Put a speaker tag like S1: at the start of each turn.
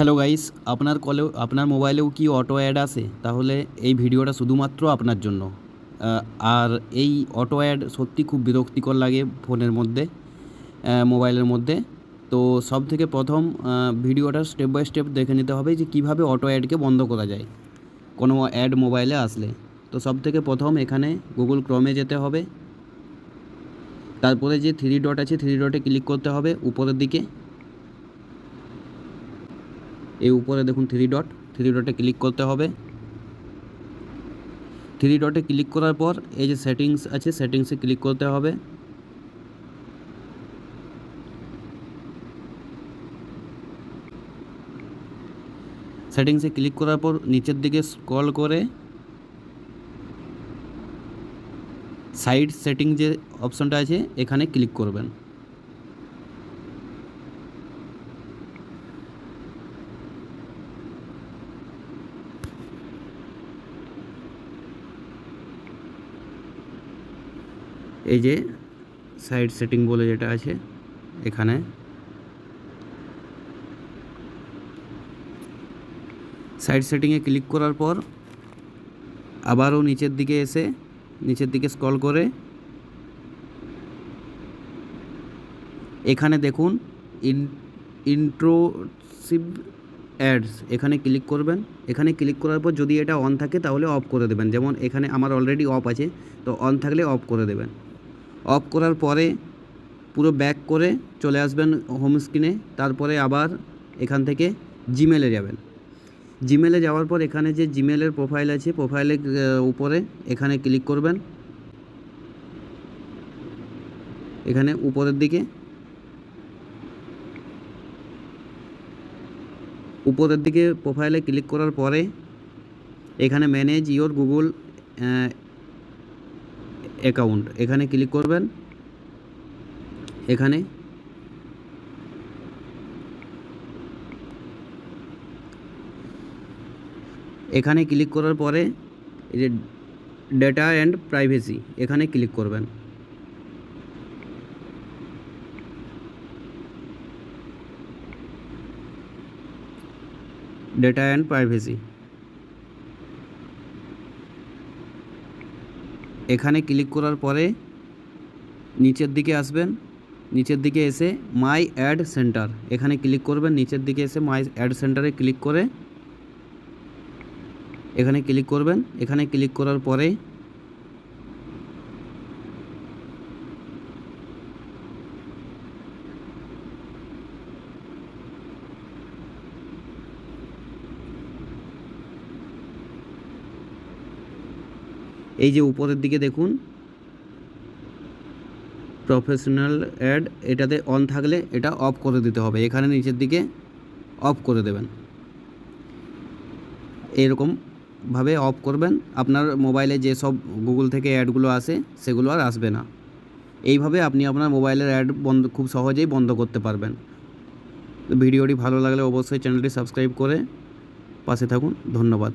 S1: Hello guys, আপনার কলেও, আপনার মোবাইলেও কি অটো অ্যাড আসে তাহলে এই ভিডিওটা শুধুমাত্র আপনার জন্য। আর এই অটো অ্যাড সত্যি খুব বিরক্তিকর লাগে ফোনের মধ্যে মোবাইলের মধ্যে। তো সব থেকে প্রথম ভিডিওটা স্টেপ বাই স্টেপ দেখে নিতে হবে যে কীভাবে অটো অ্যাডকে বন্ধ করা যায়, কোনো অ্যাড মোবাইলে আসলে। তো সব থেকে প্রথম এখানে গুগল ক্রমে যেতে হবে। তারপরে যে থ্রি ডট আছে থ্রি ডটে ক্লিক করতে হবে উপরের দিকে। এই উপরে দেখুন থ্রি ডট থ্রি ডটে ক্লিক করতে হবে। থ্রি ডটে ক্লিক করার পর এই যে সেটিংস আছে সেটিংসে ক্লিক করতে হবে। সেটিংসে ক্লিক করার পর নিচের দিকে স্ক্রল করে সাইড সেটিং যে অপশনটা আছে, এখানে ক্লিক করবেন। এই যে সাইড সেটিং বলে যেটা আছে, এখানে। সাইড সেটিংয়ে ক্লিক করার পর আবারও নিচের দিকে এসে, নিচের দিকে স্ক্রল করে এখানে দেখুন ইন ইন্ট্রোসিভ অ্যাডস এখানে ক্লিক করবেন। এখানে ক্লিক করার পর যদি এটা অন থাকে তাহলে অফ করে দেবেন। যেমন এখানে আমার অলরেডি অফ আছে, তো অন থাকলে অফ করে দেবেন। অফ করার পরে পুরো ব্যাক করে চলে আসবেন হোম স্ক্রিনে, তারপরে আবার এখান থেকে জিমেলে যাবেন। জিমেলে যাওয়ার পর এখানে যে জিমেলের প্রোফাইল আছে প্রোফাইলের উপরে এখানে ক্লিক করবেন। এখানে উপরের দিকে। উপরের দিকে প্রোফাইলে ক্লিক করার পরে এখানে ম্যানেজ ইওর গুগল অ্যাকাউন্ট এখানে ক্লিক করবেন। এখানে। এখানে ক্লিক করার পরে যে ডেটা অ্যান্ড প্রাইভেসি এখানে ক্লিক করবেন। ডেটা অ্যান্ড প্রাইভেসি এখানে ক্লিক করার পরে নিচের দিকে আসবেন। নিচের দিকে এসে মাই অ্যাড সেন্টার। এখানে ক্লিক করবেন, নিচের দিকে এসে মাই অ্যাড সেন্টারে ক্লিক করে এখানে ক্লিক করবেন। এখানে ক্লিক করার পরে এই যে উপরের দিকে দেখুন প্রফেশনাল অ্যাড এটাতে অন থাকলে এটা অফ করে দিতে হবে। এখানে নিচের দিকে অফ করে দেবেন। এরকমভাবে অফ করবেন। আপনার মোবাইলে যে সব গুগল থেকে অ্যাডগুলো আসে, সেগুলো আর আসবে না। এইভাবে আপনি আপনার মোবাইলের অ্যাড বন্ধ, খুব সহজেই বন্ধ করতে পারবেন। ভিডিওটি ভালো লাগলে অবশ্যই চ্যানেলটি সাবস্ক্রাইব করে পাশে থাকুন। ধন্যবাদ।